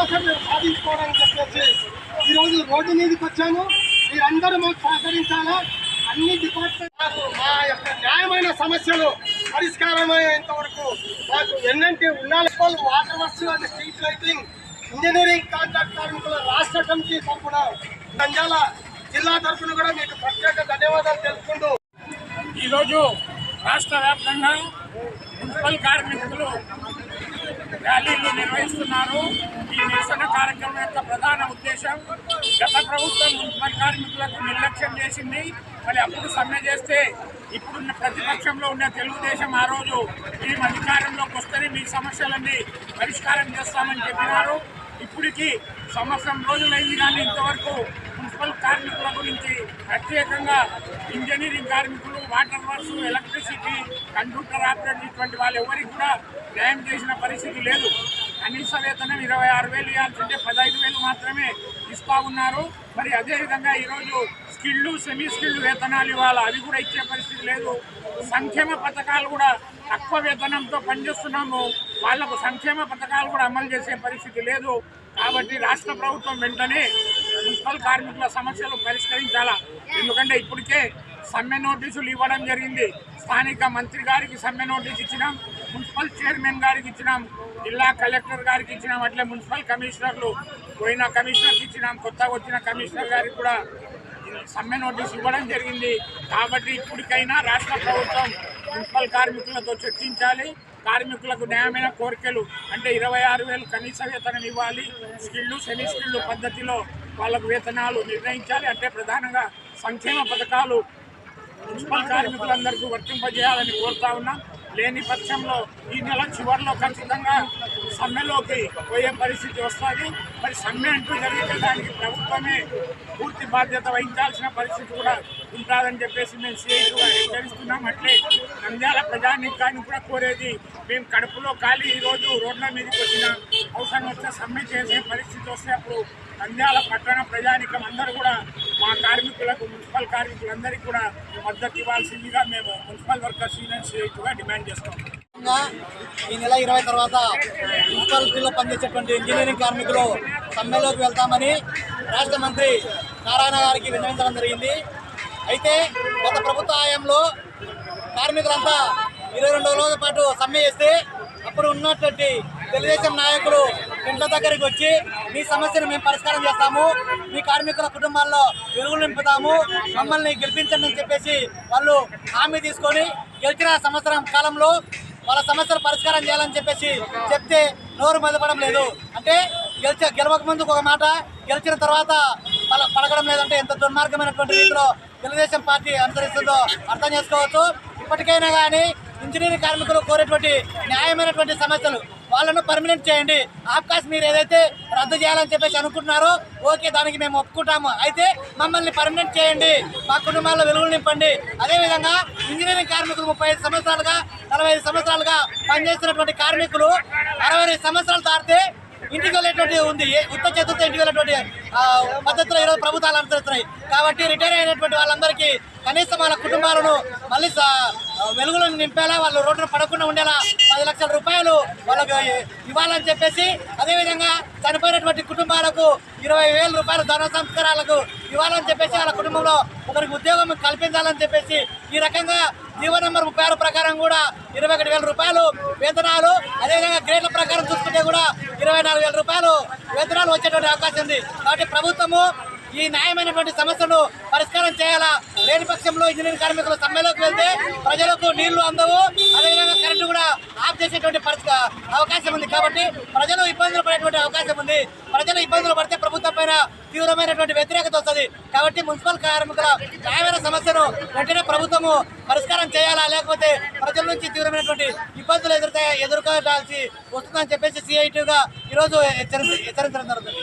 కోసం మేము సాధించుకోవడానికి చెప్పేసి ఈరోజు రోడ్డు మీదకి వచ్చాము. మీరందరూ మాకు సహకరించాలా? అన్ని డిపార్ట్మెంట్ మాకు మా యొక్క న్యాయమైన సమస్యలు పరిష్కారమయ్యేంత వరకు మాకు ఎన్నంటే ఉండాలి. Water works and street lighting engineering contract కార్మికుల రాష్ట్ర కమిటీ తరఫున నంద్యాల జిల్లా తరఫున కూడా మీకు ప్రత్యేక ధన్యవాదాలు తెలుపుకుంటూ ఈరోజు రాష్ట్ర వ్యాప్తంగా మున్సిపల్ కార్మికులు ర్యాలీలు నిర్వహిస్తున్నారు. ఈ నిరసన కార్యక్రమం యొక్క ప్రధాన ఉద్దేశం గత ప్రభుత్వం మున్సిపల్ కార్మికులకు నిర్లక్ష్యం చేసింది. మరి అప్పుడు సమ్మె చేస్తే ఇప్పుడున్న ప్రతిపక్షంలో ఉన్న తెలుగుదేశం ఆ రోజు మేము అధికారంలోకి వస్తేనే మీ సమస్యలన్నీ పరిష్కారం చేస్తామని చెప్పినారు. ఇప్పటికీ సంవత్సరం రోజులైంది కానీ ఇంతవరకు మున్సిపల్ ప్రత్యేకంగా ఇంజనీరింగ్ కార్మికులు water works electricity computer operator ఇటువంటి వాళ్ళు ఎవరికి కూడా న్యాయం చేసిన పరిస్థితి లేదు. కనీస వేతనం ఇరవై ఆరు వేలు ఇవ్వాల్సింటే పదహైదు వేలు మాత్రమే ఇస్తా ఉన్నారు. మరి అదేవిధంగా ఈరోజు స్కిల్లు సెమీ స్కిల్డ్ వేతనాలు ఇవ్వాలి. అవి కూడా ఇచ్చే పరిస్థితి లేదు. సంక్షేమ పథకాలు కూడా తక్కువ వేతనంతో పనిచేస్తున్నాము. వాళ్ళకు సంక్షేమ పథకాలు కూడా అమలు చేసే పరిస్థితి లేదు. కాబట్టి రాష్ట్ర ప్రభుత్వం వెంటనే మున్సిపల్ కార్మికుల సమస్యలు పరిష్కరించాలా? ఎందుకంటే ఇప్పటికే సమ్మె నోటీసులు ఇవ్వడం జరిగింది. స్థానిక మంత్రి గారికి సమ్మె నోటీస్ ఇచ్చినాం మున్సిపల్ చైర్మన్ గారికి ఇచ్చినాం జిల్లా కలెక్టర్ గారికి ఇచ్చినాం అట్లే మున్సిపల్ కమిషనర్లు పోయిన కమిషనర్కి ఇచ్చినాం కొత్తగా వచ్చిన కమిషనర్ గారికి కూడా సమ్మె నోటీస్ ఇవ్వడం జరిగింది. కాబట్టి ఇప్పటికైనా రాష్ట్ర ప్రభుత్వం మున్సిపల్ కార్మికులతో చర్చించాలి. కార్మికులకు న్యాయమైన కోరికలు అంటే ఇరవై ఆరు వేలు కనీస వేతనం ఇవ్వాలి. స్కిల్లు సెమీ స్కిల్లు పద్ధతిలో వాళ్ళకు వేతనాలు నిర్ణయించాలి. అంటే ప్రధానంగా సంక్షేమ పథకాలు మున్సిపల్ కార్మికులందరికీ వర్తింపజేయాలని కోరుతా ఉన్నాం. లేని పక్షంలో ఈ నెల చివరిలో ఖచ్చితంగా సమ్మెలోకి పోయే పరిస్థితి వస్తుంది. మరి సమ్మె అంటూ జరిగితే దానికి ప్రభుత్వమే పూర్తి బాధ్యత వహించాల్సిన పరిస్థితి కూడా ఉంటుందని చెప్పేసి మేము సీఐగా హెచ్చరిస్తున్నాం. అట్లే నంద్యాల ప్రజానికాన్ని కూడా కోరేది మేము కడుపులో ఖాళీ ఈరోజు రోడ్ల మీదకి వచ్చిన అవసరం వస్తే సమ్మె చేసే పరిస్థితి వస్తే అప్పుడు నంద్యాల పట్టణ ప్రజానికం అందరూ కూడా మా కార్మికులకు మున్సిపల్ కార్మికులందరికీ కూడా మద్దతు ఇవ్వాల్సిందిగా మేము మున్సిపల్ వర్కర్స్ యూనియన్స్ సీఐగా డిమాండ్ చేస్తాం. ఈ నెల ఇరవై తర్వాత మున్సిపాలిటీలో పనిచేసేటువంటి ఇంజనీరింగ్ కార్మికులు సమ్మెలోకి వెళ్తామని రాష్ట్ర మంత్రి నారాయణ గారికి విన్నవించడం జరిగింది. అయితే గత ప్రభుత్వ హయాంలో కార్మికులంతా ఇరవై రెండు రోజుల పాటు సమ్మె చేస్తే అప్పుడు ఉన్నటువంటి తెలుగుదేశం నాయకులు ఇంట్ల దగ్గరికి వచ్చి మీ సమస్యను మేము పరిష్కారం చేస్తాము. మీ కార్మికుల కుటుంబాల్లో వెలుగులు నింపుతాము. మమ్మల్ని గెలిపించండి అని చెప్పేసి వాళ్ళు హామీ తీసుకొని గెలిచిన సంవత్సరం కాలంలో వాళ్ళ సమస్యలు పరిష్కారం చేయాలని చెప్పేసి చెప్తే నోరు మెదపడం లేదు. అంటే గెలిచ గెలవక ముందుకు ఒక మాట గెలిచిన తర్వాత వాళ్ళ పడగడం లేదంటే ఎంత దుర్మార్గమైనటువంటి రీతిలో తెలుగుదేశం పార్టీ అనుసరిస్తుందో అర్థం చేసుకోవచ్చు. ఇప్పటికైనా కానీ ఇంజనీరింగ్ కార్మికులు కోరేటువంటి న్యాయమైనటువంటి సమస్యలు వాళ్ళను పర్మనెంట్ చేయండి. ఆబ్కాస్ మీరు ఏదైతే రద్దు చేయాలని చెప్పేసి అనుకుంటున్నారో ఓకే దానికి మేము ఒప్పుకుంటాము. అయితే మమ్మల్ని పర్మనెంట్ చేయండి. మా కుటుంబాల్లో వెలుగులు నింపండి. అదేవిధంగా ఇంజనీరింగ్ కార్మికులు ముప్పై ఐదు సంవత్సరాలుగా నలభై ఐదు సంవత్సరాలుగా పనిచేస్తున్నటువంటి కార్మికులు అరవై సంవత్సరాలు దాటితే ఇంటికి వెళ్ళేటువంటి ఉంది. ఉత్త చేతులతో ఇంటికి వెళ్ళేటువంటి పద్ధతులు ఈరోజు ప్రభుత్వాలు అనుసరిస్తున్నాయి. కాబట్టి రిటైర్ అయినటువంటి వాళ్ళందరికీ కనీసం వాళ్ళ కుటుంబాలను మళ్ళీ వెలుగులను నింపేలా వాళ్ళు రోడ్డున పడకుండా ఉండేలా పది లక్షల రూపాయలు వాళ్ళకు ఇవ్వాలని చెప్పేసి అదేవిధంగా చనిపోయినటువంటి కుటుంబాలకు ఇరవై వేల రూపాయలు ధన సంస్కారాలకు ఇవ్వాలని చెప్పేసి వాళ్ళ కుటుంబంలో ఒకరికి ఉద్యోగం కల్పించాలని చెప్పేసి ఈ రకంగా జీవో నెంబర్ ముప్పై ఆరు ప్రకారం కూడా ఇరవై ఒకటి వేల రూపాయలు వేతనాలు అదేవిధంగా గ్రేడ్ల ప్రకారం చూసుకుంటే కూడా ఇరవై నాలుగు వేల రూపాయలు వేతనాలు వచ్చేటువంటి అవకాశం ఉంది. కాబట్టి ప్రభుత్వము ఈ న్యాయమైనటువంటి సమస్యను పరిష్కారం చేయాలా? లేని పక్షంలో ఇంజనీరింగ్ కార్మికులు సమ్మెలోకి వెళ్తే ప్రజలకు నీళ్ళు అందవు. అదేవిధంగా కరెంటు కూడా ఆఫ్ చేసేటువంటి పరిస్థితి అవకాశం ఉంది. కాబట్టి ప్రజలు ఇబ్బందులు పడేటువంటి అవకాశం ఉంది. ప్రజలు ఇబ్బందులు పడితే ప్రభుత్వం పైన తీవ్రమైనటువంటి వ్యతిరేకత వస్తుంది. కాబట్టి మున్సిపల్ కార్మికుల న్యాయమైన సమస్యను వెంటనే ప్రభుత్వము పరిష్కారం చేయాలా? లేకపోతే ప్రజల నుంచి తీవ్రమైనటువంటి ఇబ్బందులు ఎదురుతాయి? ఎదుర్కోవాల్సి వస్తుందని చెప్పేసి సిఐటీగా ఈరోజు హెచ్చరించడం జరుగుతుంది.